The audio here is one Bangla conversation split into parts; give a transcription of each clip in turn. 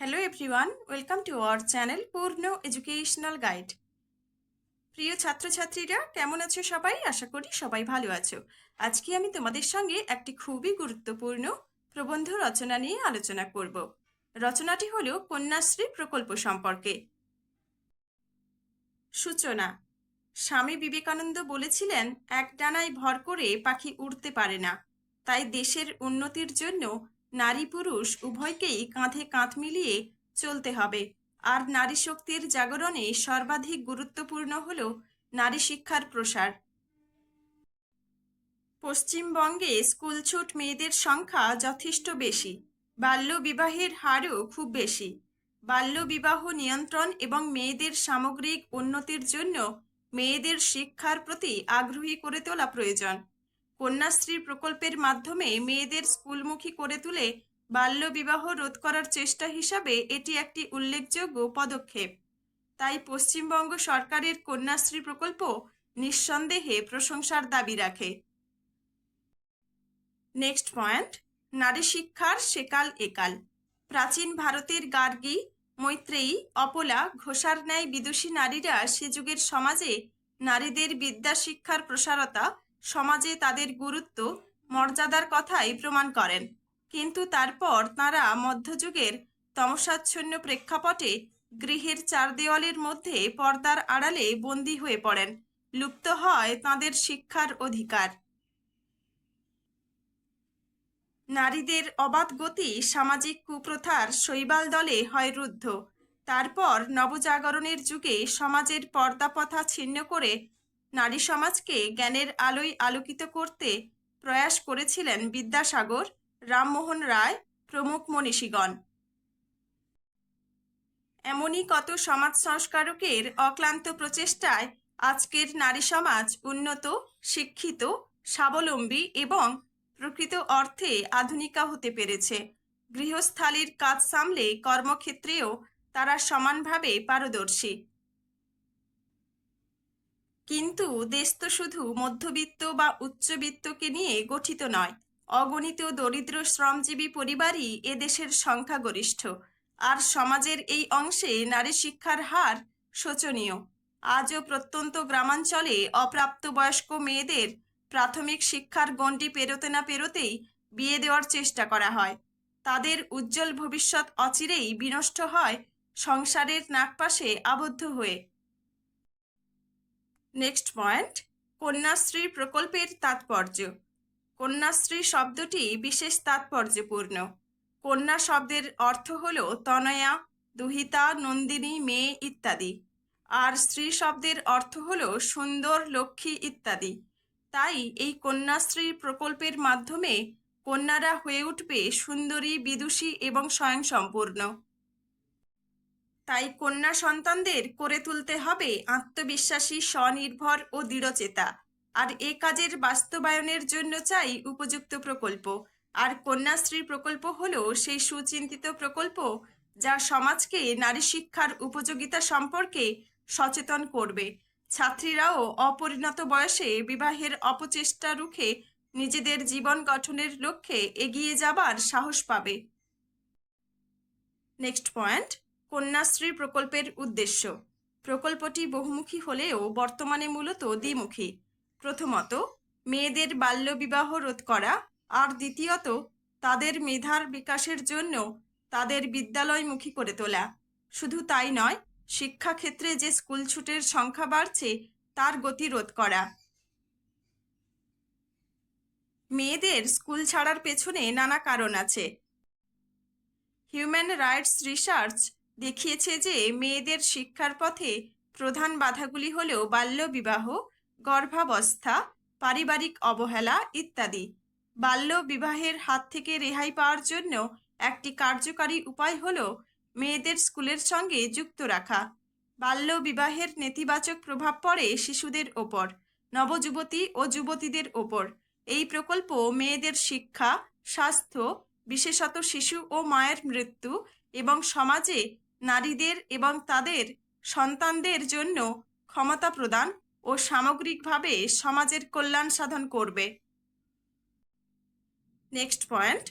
Hello everyone welcome to our channel Purna educational guide প্রিয় ছাত্রছাত্রীরা, কেমন আছো সবাই? আশা করি সবাই ভালো আছো। আজকে আমি তোমাদের সঙ্গে একটি খুবই গুরুত্বপূর্ণ প্রবন্ধ রচনা নিয়ে আলোচনা করব। রচনাটি হলো কন্যাশ্রী প্রকল্প সম্পর্কে। সূচনা। স্বামী বিবেকানন্দ বলেছিলেন এক ডানায় ভর করে পাখি উড়তে পারে না। তাই দেশের উন্নতির জন্য নারী পুরুষ উভয়কেই কাঁধে কাঁধ মিলিয়ে চলতে হবে। আর নারী শক্তির জাগরণে সর্বাধিক গুরুত্বপূর্ণ হল নারী শিক্ষার প্রসার। পশ্চিমবঙ্গে স্কুলছুট মেয়েদের সংখ্যা যথেষ্ট বেশি। বাল্যবিবাহের হারও খুব বেশি। বাল্যবিবাহ নিয়ন্ত্রণ এবং মেয়েদের সামগ্রিক উন্নতির জন্য মেয়েদের শিক্ষার প্রতি আগ্রহী করে তোলা প্রয়োজন। কন্যাশ্রী প্রকল্পের মাধ্যমে মেয়েদের স্কুলমুখী করে তুলে বাল্যবিবাহ রোধ করার চেষ্টা হিসাবে এটি একটি উল্লেখযোগ্য পদক্ষেপ। তাই পশ্চিমবঙ্গ সরকারের কন্যাশ্রী প্রকল্প নিঃসন্দেহে প্রশংসার দাবি রাখে। নেক্সট পয়েন্ট, নারী শিক্ষার সেকাল একাল। প্রাচীন ভারতের গার্গী, মৈত্রেয়ী, অপলা, ঘোষার ন্যায় বিদুষী নারীরা সে যুগের সমাজে নারীদের বিদ্যা শিক্ষার প্রসারতা সমাজে তাদের গুরুত্ব মর্যাদার কথাই প্রমাণ করেন। কিন্তু তারপর তাঁরা মধ্যযুগের তমসাচ্ছন্ন প্রেক্ষাপটে গৃহের চার দেওয়ালের মধ্যে পর্দার আড়ালে বন্দী হয়ে পড়েন। লুপ্ত হয় তাঁদের শিক্ষার অধিকার। নারীদের অবাধ গতি সামাজিক কুপ্রথার শৈবাল দলে হয় রুদ্ধ। তারপর নবজাগরণের যুগে সমাজের পর্দাপথা ছিন্ন করে নারী সমাজকে জ্ঞানের আলোয় আলোকিত করতে প্রয়াস করেছিলেন বিদ্যাসাগর রামমোহন রায়, প্রমুখ মনীষীগণ। এমনই কত সমাজ সংস্কারকের অক্লান্ত প্রচেষ্টায় আজকের নারী সমাজ উন্নত, শিক্ষিত, স্বাবলম্বী এবং প্রকৃত অর্থে আধুনিকা হতে পেরেছে। গৃহস্থালির কাজ সামলে কর্মক্ষেত্রেও তারা সমানভাবে পারদর্শী। কিন্তু দেশ তো শুধু মধ্যবিত্ত বা উচ্চবিত্তকে নিয়ে গঠিত নয়, অগণিত দরিদ্র শ্রমজীবী পরিবারই এদেশের সংখ্যাগরিষ্ঠ। আর সমাজের এই অংশে নারী শিক্ষার হার শোচনীয়। আজও প্রত্যন্ত গ্রামাঞ্চলে অপ্রাপ্তবয়স্ক মেয়েদের প্রাথমিক শিক্ষার গণ্ডি পেরোতে না পেরোতেই বিয়ে দেওয়ার চেষ্টা করা হয়। তাদের উজ্জ্বল ভবিষ্যৎ অচিরেই বিনষ্ট হয় সংসারের নাকপাশে আবদ্ধ হয়ে। নেক্সট পয়েন্ট কন্যাশ্রী প্রকল্পের তাৎপর্য। কন্যাশ্রী শব্দটি বিশেষ তাৎপর্যপূর্ণ। কন্যা শব্দের অর্থ হল তনয়া, দুহিতা, নন্দিনী, মেয়ে ইত্যাদি। আর স্ত্রী শব্দের অর্থ হল সুন্দর, লক্ষ্মী ইত্যাদি। তাই এই কন্যাশ্রী প্রকল্পের মাধ্যমে কন্যারা হয়ে উঠবে সুন্দরী, বিদুষী এবং স্বয়ংসম্পূর্ণ। তাই কন্যা সন্তানদের করে তুলতে হবে আত্মবিশ্বাসী, স্বনির্ভর ও দৃঢ়চেতা। আর এ কাজের বাস্তবায়নের জন্য চাই উপযুক্ত প্রকল্প। আর কন্যাশ্রী প্রকল্প হলো সেই সুচিন্তিত প্রকল্প যা সমাজকে নারী শিক্ষার উপযোগিতা সম্পর্কে সচেতন করবে। ছাত্রীরাও অপরিণত বয়সে বিবাহের অপচেষ্টা রুখে নিজেদের জীবন গঠনের লক্ষ্যে এগিয়ে যাবার সাহস পাবে। Next point. কন্যাশ্রী প্রকল্পের উদ্দেশ্য। প্রকল্পটি বহুমুখী হলেও বর্তমানে মূলত দ্বিমুখী। প্রথমত, মেয়েদের বাল্যবিবাহ রোধ করা। আর দ্বিতীয়ত, তাদের মেধার বিকাশের জন্য তাদের বিদ্যালয়মুখী করে তোলা। শুধু তাই নয়, শিক্ষাক্ষেত্রে যে স্কুল ছুটের সংখ্যা বাড়ছে, তার গতি রোধ করা। মেয়েদের স্কুল ছাড়ার পেছনে নানা কারণ আছে। হিউম্যান রাইটস রিসার্চ দেখিয়েছে যে মেয়েদের শিক্ষার পথে প্রধান বাধাগুলি হল বাল্যবিবাহ, গর্ভাবস্থা, পারিবারিক অবহেলা ইত্যাদি। বাল্য বিবাহের হাত থেকে রেহাই পাওয়ার জন্য একটি কার্যকারী উপায় হল মেয়েদের স্কুলের সঙ্গে যুক্ত রাখা। বাল্য বিবাহের নেতিবাচক প্রভাব পড়ে শিশুদের ওপর, নবযুবতী ও যুবতীদের ওপর। এই প্রকল্প মেয়েদের শিক্ষা, স্বাস্থ্য, বিশেষত শিশু ও মায়ের মৃত্যু এবং সমাজে নারীদের এবং তাদের সন্তানদের জন্য ক্ষমতা প্রদান ও সামগ্রিকভাবে সমাজের কল্যাণ সাধন করবে। নেক্সট পয়েন্ট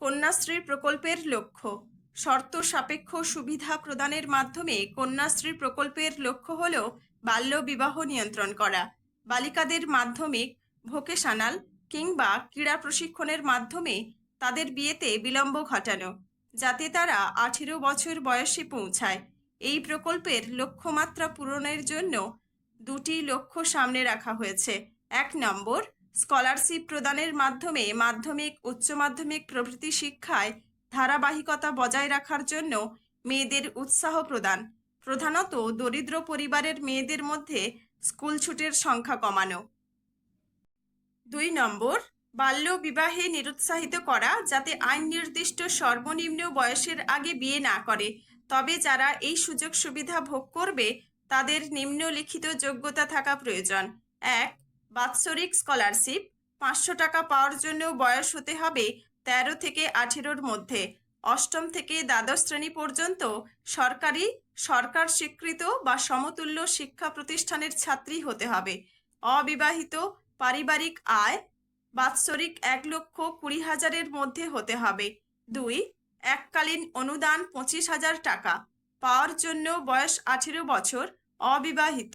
কন্যাশ্রী প্রকল্পের লক্ষ্য। শর্ত সাপেক্ষ সুবিধা প্রদানের মাধ্যমে কন্যাশ্রী প্রকল্পের লক্ষ্য হল বাল্য বিবাহ নিয়ন্ত্রণ করা। বালিকাদের মাধ্যমিক ভোকেশনাল কিংবা ক্রীড়া প্রশিক্ষণের মাধ্যমে তাদের বিয়েতে বিলম্ব ঘটানো। যাতে তারা আঠেরো বছর বয়সে পৌঁছায়। এই প্রকল্পের লক্ষ্যমাত্রা পূরণের জন্য দুটি লক্ষ্য সামনে রাখা হয়েছে। এক নম্বর, স্কলারশিপ প্রদানের মাধ্যমে মাধ্যমিক, উচ্চ মাধ্যমিক প্রভৃতি শিক্ষায় ধারাবাহিকতা বজায় রাখার জন্য মেয়েদের উৎসাহ প্রদান। প্রধানত দরিদ্র পরিবারের মেয়েদের মধ্যে স্কুল ছুটের সংখ্যা কমানো। দুই নম্বর বাল্য বিবাহে নিরুৎসাহিত করা যাতে আইন নির্দিষ্ট সর্বনিম্ন বয়সের আগে বিয়ে না করে। তবে যারা এই সুযোগ সুবিধা ভোগ করবে, তাদের নিম্নলিখিত যোগ্যতা থাকা প্রয়োজন। এক, বাৎসরিক স্কলারশিপ। পাঁচশো টাকা পাওয়ার জন্য বয়স হতে হবে তেরো থেকে আঠেরোর মধ্যে। অষ্টম থেকে দ্বাদশ শ্রেণি পর্যন্ত সরকারি, সরকার স্বীকৃত বা সমতুল্য শিক্ষা প্রতিষ্ঠানের ছাত্রী হতে হবে। অবিবাহিত, পারিবারিক আয় বাৎসরিক এক লক্ষ কুড়ি হাজারের মধ্যে হতে হবে। দুই, এককালীন অনুদান পঁচিশ হাজার টাকা, পাওয়ার জন্য বয়স আঠেরো বছর, অবিবাহিত।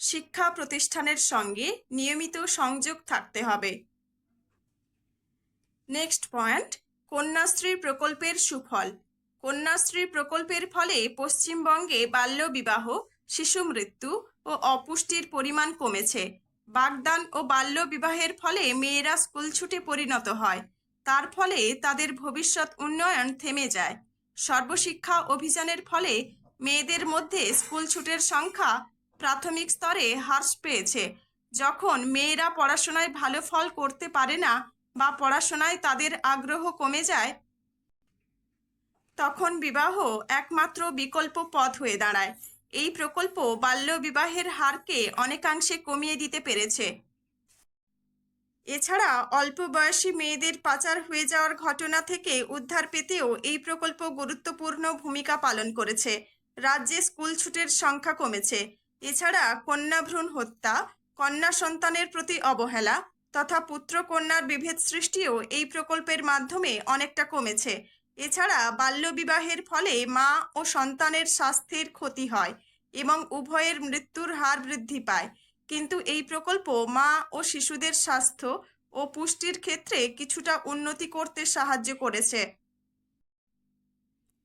শিক্ষা প্রতিষ্ঠানের সঙ্গে নিয়মিত সংযোগ থাকতে হবে। নেক্সট পয়েন্ট, কন্যাশ্রী প্রকল্পের সুফল। কন্যাশ্রী প্রকল্পের ফলে পশ্চিমবঙ্গে বাল্য বিবাহ শিশু মৃত্যু ও অপুষ্টির পরিমাণ কমেছে। বাগদান ও বাল্য বিবাহের ফলে মেয়েরা স্কুল ছুটে পরিণত হয়। তার ফলে তাদের ভবিষ্যৎ উন্নয়ন থেমে যায়। সর্বশিক্ষা অভিযানের ফলে মেয়েদের মধ্যে স্কুল ছুটের সংখ্যা প্রাথমিক স্তরে হ্রাস পেয়েছে। যখন মেয়েরা পড়াশোনায় ভালো ফল করতে পারে না বা পড়াশোনায় তাদের আগ্রহ কমে যায়, তখন বিবাহ একমাত্র বিকল্প পথ হয়ে দাঁড়ায়। এই প্রকল্প বাল্য বিবাহের হারকে অনেকাংশে কমিয়ে দিতে পেরেছে। এছাড়া অল্প বয়সী মেয়েদের পাচার হয়ে যাওয়ার ঘটনা থেকে উদ্ধার পেতেও এই প্রকল্প গুরুত্বপূর্ণ ভূমিকা পালন করেছে। রাজ্যে স্কুল ছুটের সংখ্যা কমেছে। এছাড়া কন্যা ভ্রূণ হত্যা, কন্যা সন্তানের প্রতি অবহেলা, তথা পুত্র কন্যার বিভেদ সৃষ্টিও এই প্রকল্পের মাধ্যমে অনেকটা কমেছে। এছাড়া বাল্যবিবাহের ফলে মা ও সন্তানের স্বাস্থ্যের ক্ষতি হয় এবং উভয়ের মৃত্যুর হার বৃদ্ধি পায়। কিন্তু এই প্রকল্প মা ও শিশুদের স্বাস্থ্য ও পুষ্টির ক্ষেত্রে কিছুটা উন্নতি করতে সাহায্য করেছে।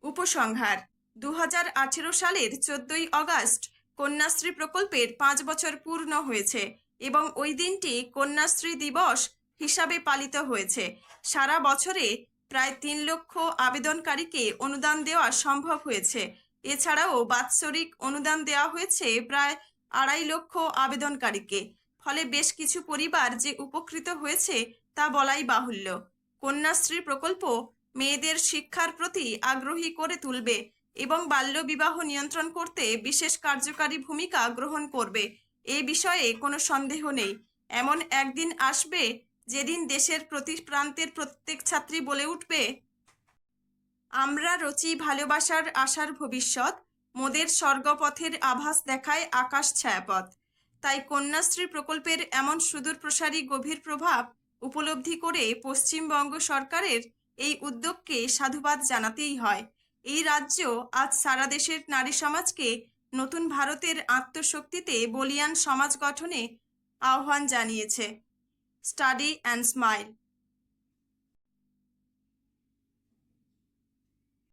উপসংহার দু হাজার আঠেরো সালের চোদ্দই আগস্ট কন্যাশ্রী প্রকল্পের পাঁচ বছর পূর্ণ হয়েছে এবং ওই দিনটি কন্যাশ্রী দিবস হিসাবে পালিত হয়েছে। সারা বছরে প্রায় তিন লক্ষ আবেদনকারীকে অনুদান দেওয়া সম্ভব হয়েছে। এছাড়াও বাৎসরিক অনুদান দেওয়া হয়েছে প্রায় আড়াই লক্ষ আবেদনকারীকে। ফলে বেশ কিছু পরিবার যে উপকৃত হয়েছে তা বলাই বাহুল্য। কন্যাশ্রী প্রকল্প মেয়েদের শিক্ষার প্রতি আগ্রহী করে তুলবে এবং বাল্যবিবাহ নিয়ন্ত্রণ করতে বিশেষ কার্যকারী ভূমিকা গ্রহণ করবে। এ বিষয়ে কোনো সন্দেহ নেই। এমন একদিন আসবে যেদিন দেশের প্রতি প্রান্তের প্রত্যেক ছাত্রী বলে উঠবে, আমরা রচি ভালোবাসার আশার ভবিষ্যৎ, মোদের স্বর্গপথের আভাস দেখায় আকাশ ছায়াপথ। তাই কন্যাশ্রী প্রকল্পের এমন সুদূর প্রসারী গভীর প্রভাব উপলব্ধি করে পশ্চিমবঙ্গ সরকারের এই উদ্যোগকে সাধুবাদ জানাতেই হয়। এই রাজ্য আজ সারা দেশের নারী সমাজকে নতুন ভারতের আত্মশক্তিতে বলিয়ান সমাজ গঠনে আহ্বান জানিয়েছে। study and smile.